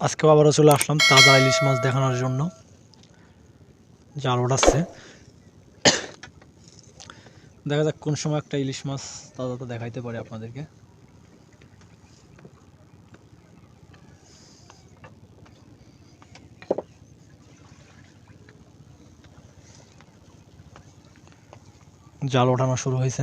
আজকেও আবারও চলে আসলাম তাজা ইলিশ মাছ দেখানোর জন্য। জাল ওঠাচ্ছে দেখা যাক কোন সময় একটা ইলিশ মাছ তাজা তো দেখাইতে পারে আপনাদেরকে। জাল ওঠানো শুরু হয়েছে।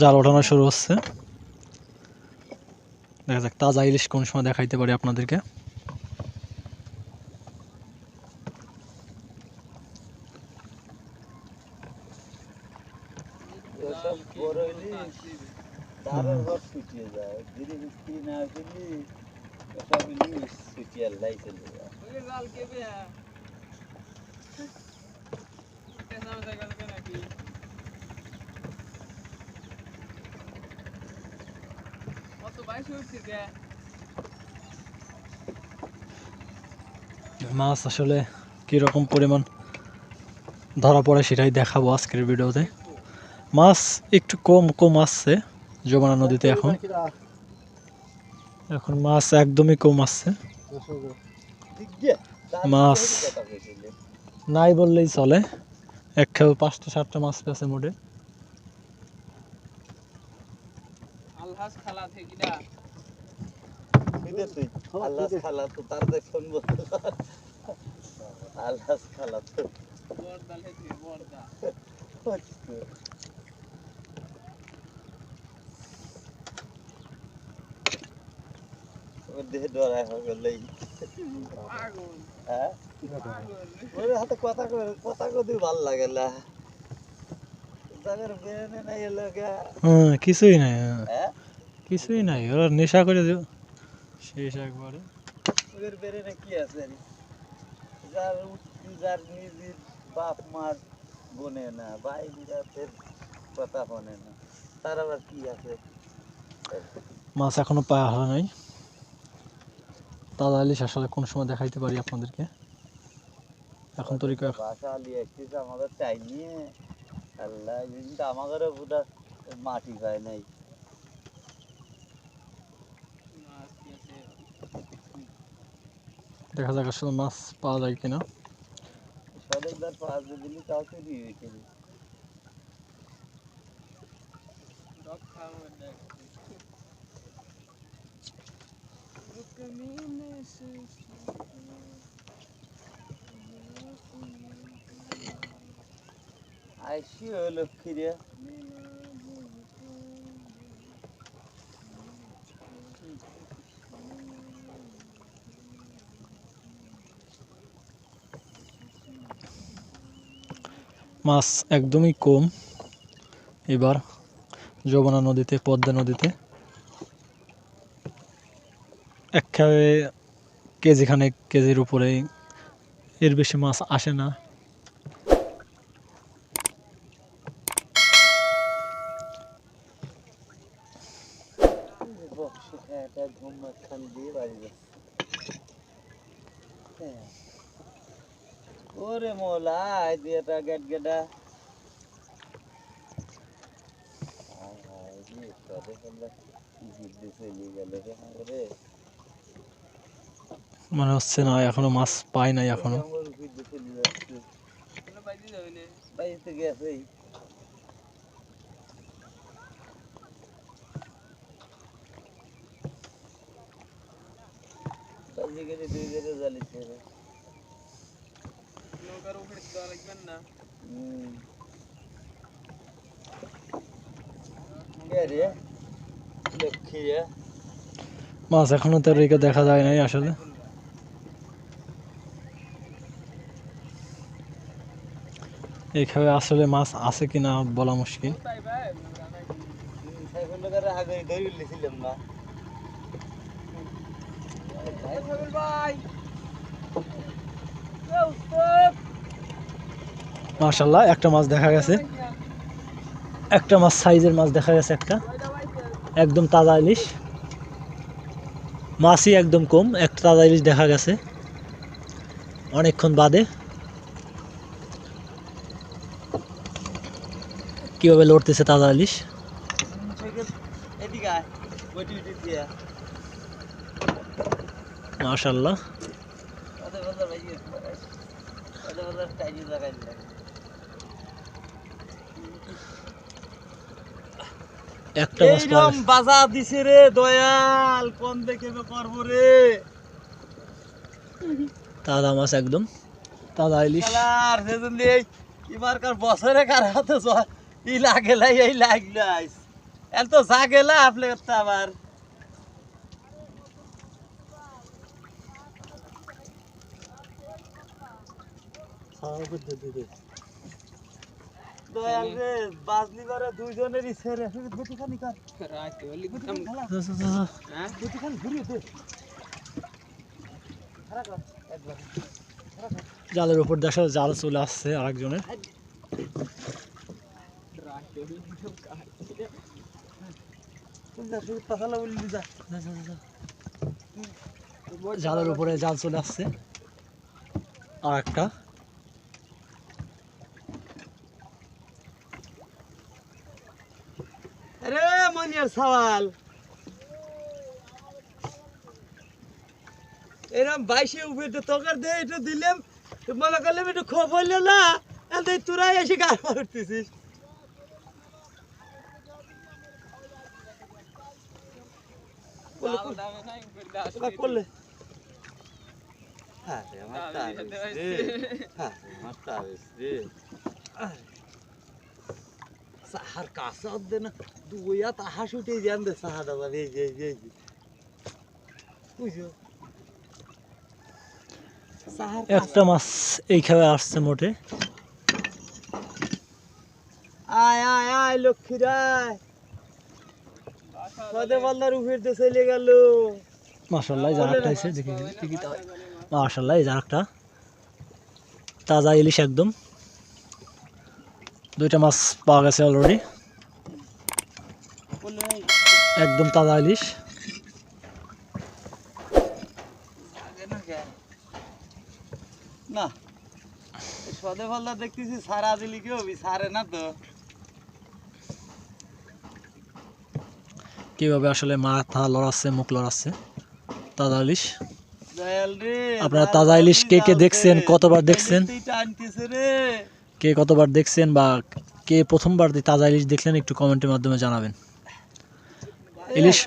জাল ওঠানো শুরু হচ্ছে। দেখা যাক তাজা ইলিশ কোন সময় দেখাইতে পারি আপনাদেরকে ওসব বড় ইলিশ তারও ঘর ছুটিয়ে যায় ধীরে বিক্রি না করলি ওসব ইলিশ ছুটিয়ে লাই চলে যায় মাছ আসলে কীরকম পরিমাণ ধরা পড়ে সেটাই দেখাবো আজকের ভিডিওতে। মাছ একটু কম কম আসছে যমুনা নদীতে এখন। এখন মাছ একদমই কম আসছে। মাছ। নাই বললেই চলে। এক পাঁচটা, সাতটা মাছ পেয়েছে মোটে। বুঝলে তুই? আল্লাহর খালা তো তার দেখ শুনব। তো। আল্লাহর খালা তো। হচ্ছে। ওর দেহে ডরায় হয়ে গেলেই হ্যাঁ? ওর হাতে কথা কই কথা কদি ভালো লাগে না। তাদের বেরেনে নাই এলো গা হ্যাঁ কিছুই নাই হ্যাঁ, হ্যাঁ? কিছুই নাই ওরা নেশা করে দিও শেষ একবারে। ওদের বেরেনে কি আছে? যার যার নিজের বাপ মার বনে না ভাই বিরাতের কথা শোনে না তার আবার কি আছে? মাছ এখনও পাওয়া হয় নাই। তাজা ইলিশ আসলে কোন সময় দেখাইতে পারি আপনাদেরকে? এখন তরিকা বাসা লিয়ে আসছিস আমাদের চাই নিয়ে। আল্লাহ আমাদেরও বুধা মাটি পায় নাই। দেখা যাক আসলে মাছ পাওয়া যায় কিনা সদরদার পাঁচ দিলি তাও চুরি হয়েছিল আইসি হলো ফিরে মাছ একদমই কম। এবার যমুনা নদীতে, পদ্মা নদীতে একখানে কেজি খানেক কেজির উপরে এর বেশি মাছ আসে না বক্স একটা ঘুম খান দিয়ে বাড়ি যাচ্ছে হ্যাঁ। ওরে মোলা আয় দিয়ে একটা গেট গেটা আয় হায় রে, সবে বললে জিদ্দি চলে গেল রে আমারে। মনে হচ্ছে না এখনও মাছ পাই নাই এখনও জিদ্দি চলে যাচ্ছে। বাইরে গেছেই মাছ এখনও তরিকা দেখা যায় নাই আসলে। এইভাবে আসলে মাছ আছে কিনা বলা মুশকিল। তোরা মাশাল্লাহ একটা মাছ দেখা গেছে। একটা মাছ সাইজের মাছ দেখা গেছে একটা। একদম তাজা ইলিশ। মাছই একদম কম, একটা তাজা ইলিশ দেখা গেছে। অনেকক্ষণ বাদে। কীভাবে লড়তেছে তাজা ইলিশ? মাশাল্লাহ ওদের বলতে ভাই ওদের বলতে টাইনি লাগাই দিলাম একটা মাছ পাওয়া এইরকম। বাজা দিছে রে দয়াল কোন দেখে করব রে? তাজা মাছ একদম তাজা ইলিশ। খেলার সেজন্য এই এবারকার বছরে কার হাতে জ- ই লাগেলাই এই লাগলাইস এত যা গেলা আপনি করতে আবার। দয়াল রে বাজনি করে দুইজনেরই ছেড়ে গুটিখানি কর গুটিখানি খেলা গুটিখানি ঘুরিয়ে দে। খারাপ কর একবার। জালের উপর দেখা জাল চলে আসছে আরেকজনের। জালের উপরে জাল চলে আসছে। আর একটা আরে মনিয়ার সওয়াল এরম বাইশে উঠে তো তোকার দে এটা দিলাম মনে করলাম একটু খোপ হইল না এতে তোরাই এসে গাড় মারতেছিস করলে, হ্যাঁ আমার রে। হ্যাঁ আমার। আহ। সাহার কাছে অর্ধে না দুইয়া তাহা শুটে যান দে সাহা দাদা এই যে এই যে, বুঝছ? একটা মাছ এই খেয়ে আসছে মোটে। আয় আয় আয় লক্ষ্মী রায় কদে বলদার উপর দিয়ে চলে গেল। মাসাল্লাহ দেখি দেখি মাসাল্লাহ তাজা ইলিশ একদম। দুইটা মাছ পাওয়া গেছে অলরেডি একদম তাজা ইলিশ। না কে? না সদে বলদা দেখতেছি সারা দিলি কি হবি? সারে না তো। কীভাবে আসলে মাথা লড়াচ্ছে মুখ লড়াচ্ছে? তাজা ইলিশ। আপনারা তাজা ইলিশ কে কে দেখছেন, কতবার দেখছেন? কে কতবার দেখছেন বা কে প্রথমবার তাজা ইলিশ দেখলেন একটু কমেন্টের মাধ্যমে জানাবেন। ইলিশ?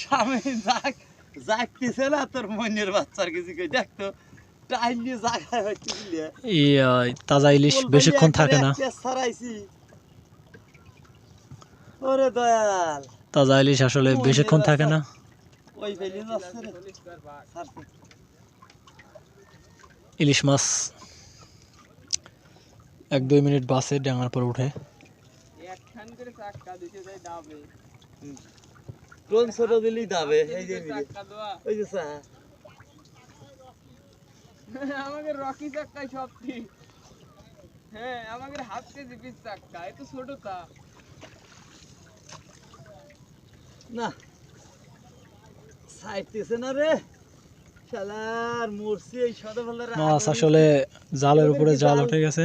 স্বামী না তোর মনের বাচ্চার কিছু দেখতো তাজা ইলিশ বেশিক্ষণ থাকে না। তাজা ইলিশ আসলে বেশিক্ষণ থাকে না। ইলিশ মাছ এক দুই মিনিট বাসে ডাঙার পর উঠে কোন ছোট দিলি দাবে এই যে মিলে। ওই যে চা আমাকে রকি চাক্কাই সব ঠিক হ্যাঁ আমাকে হাফ কেজি পিস চাক্কা এত ছোট তা না সাইতেছে না রে মাছ আসলে জালের উপরে জাল উঠে গেছে।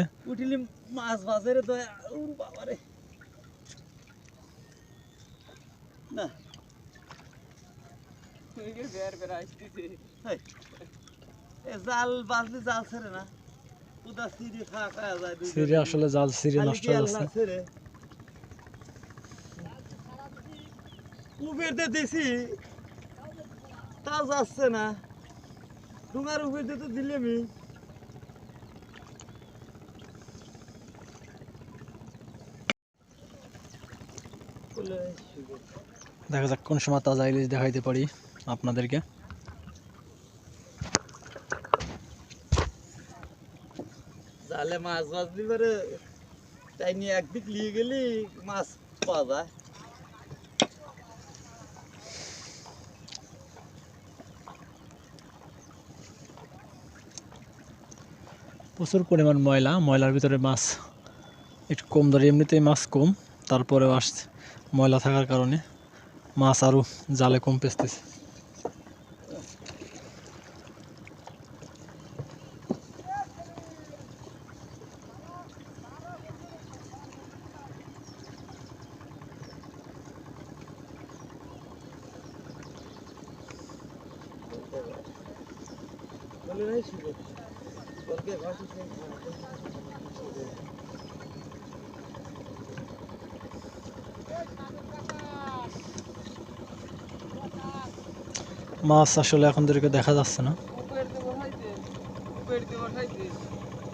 মাছ বাজারে বাবারে। না। জাল বাজলে জাল ছেড়ে না। আসলে জাল নষ্ট হয়ে যাচ্ছে দিছি। তাও যাচ্ছে না। ডুঙার উপর দিয়ে তো দিলে আমি দেখা যাক কোন সময় তাজা ইলিশ দেখাইতে পারি আপনাদেরকে। জালে মাছ বাজলি পারে তাই নিয়ে একদিক নিয়ে গেলি মাছ পাওয়া যায়। প্রচুর পরিমাণ ময়লা, ময়লার ভিতরে মাছ একটু কম, ধরে এমনিতেই মাছ কম, তারপরেও আসছে ময়লা থাকার কারণে মাছ আরও জালে কম পেঁচতেছে। বলকে ঘাসি মাছ আসলে এখন থেকে দেখা যাচ্ছে না।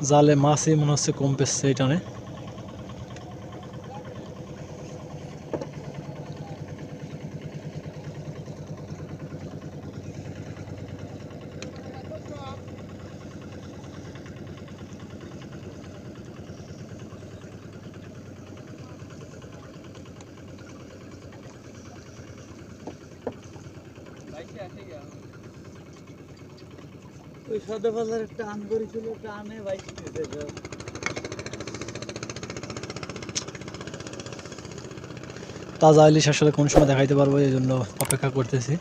জালে মাছই মনে হচ্ছে কম পেয়েছে এই টানে ওই সদা বাজারে টান করেছিল টানে বাইক তাজা ইলিশ আসলে কোন সময় দেখাইতে পারব এই জন্য অপেক্ষা করতেছি।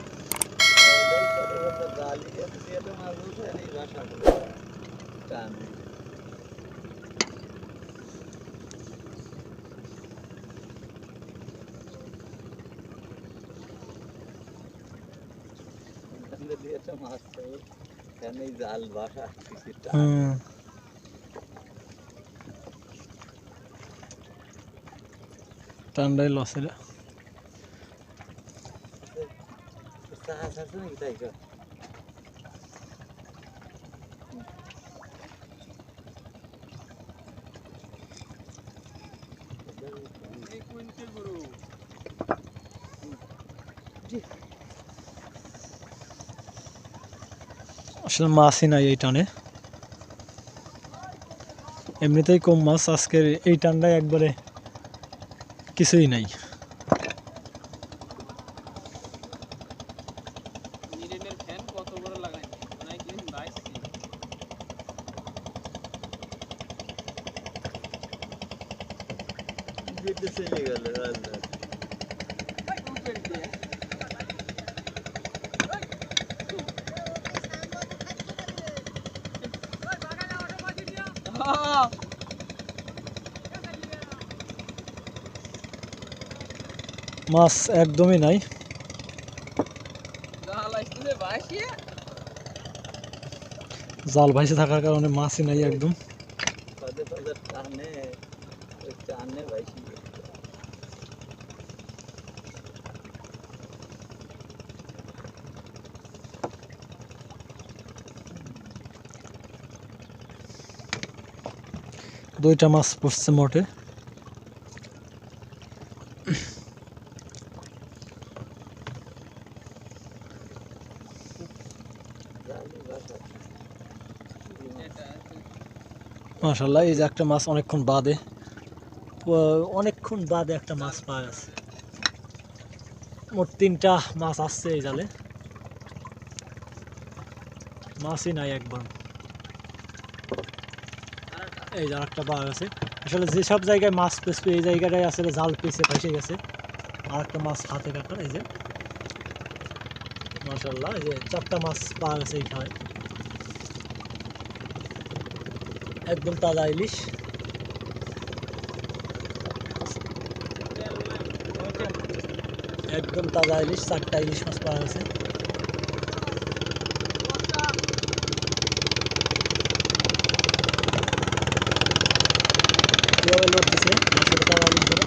মাছ উঠে এই বাসা টানে এখানে দিয়ে একটা মাছ পাই এখানে জাল বাসা কিছু টান হুম টান্ডাই লস এটা চা খাচ্ছে নাকি তাই কর এই কুইন্টে গরু আসলে মাছই নাই এই টানে। এমনিতেই কম মাছ আজকের এই টানটায় একবারে কিছুই নাই। কত মাছ একদমই নাই। জাল ভাইসে থাকার কারণে মাছই নাই একদম। দুইটা মাছ পড়ছে মোটে জালি বাসা এটা আছে। মাশাল্লাহ এই যে একটা মাছ অনেকক্ষণ বাদে অনেকক্ষণ বাদে একটা মাছ পাওয়া গেছে মোট তিনটা মাছ আসছে এই জালে। মাছই নাই একবার এই যে একটা পাওয়া গেছে আসলে যেসব জায়গায় মাছ পেছবে এই জায়গাটায় আসলে জাল পেছে ফেসে গেছে। আর একটা মাছ হাতে কাটা এই যে। মাশাল্লাহ এই যে চারটা মাছ পাওয়া গেছে এইখানে। একদম তাজা ইলিশ একদম তাজা ইলিশ চারটা ইলিশ মাছ পাওয়া গেছে কীভাবে লোড দিছে মাছের তাজা ইলিশ ধরে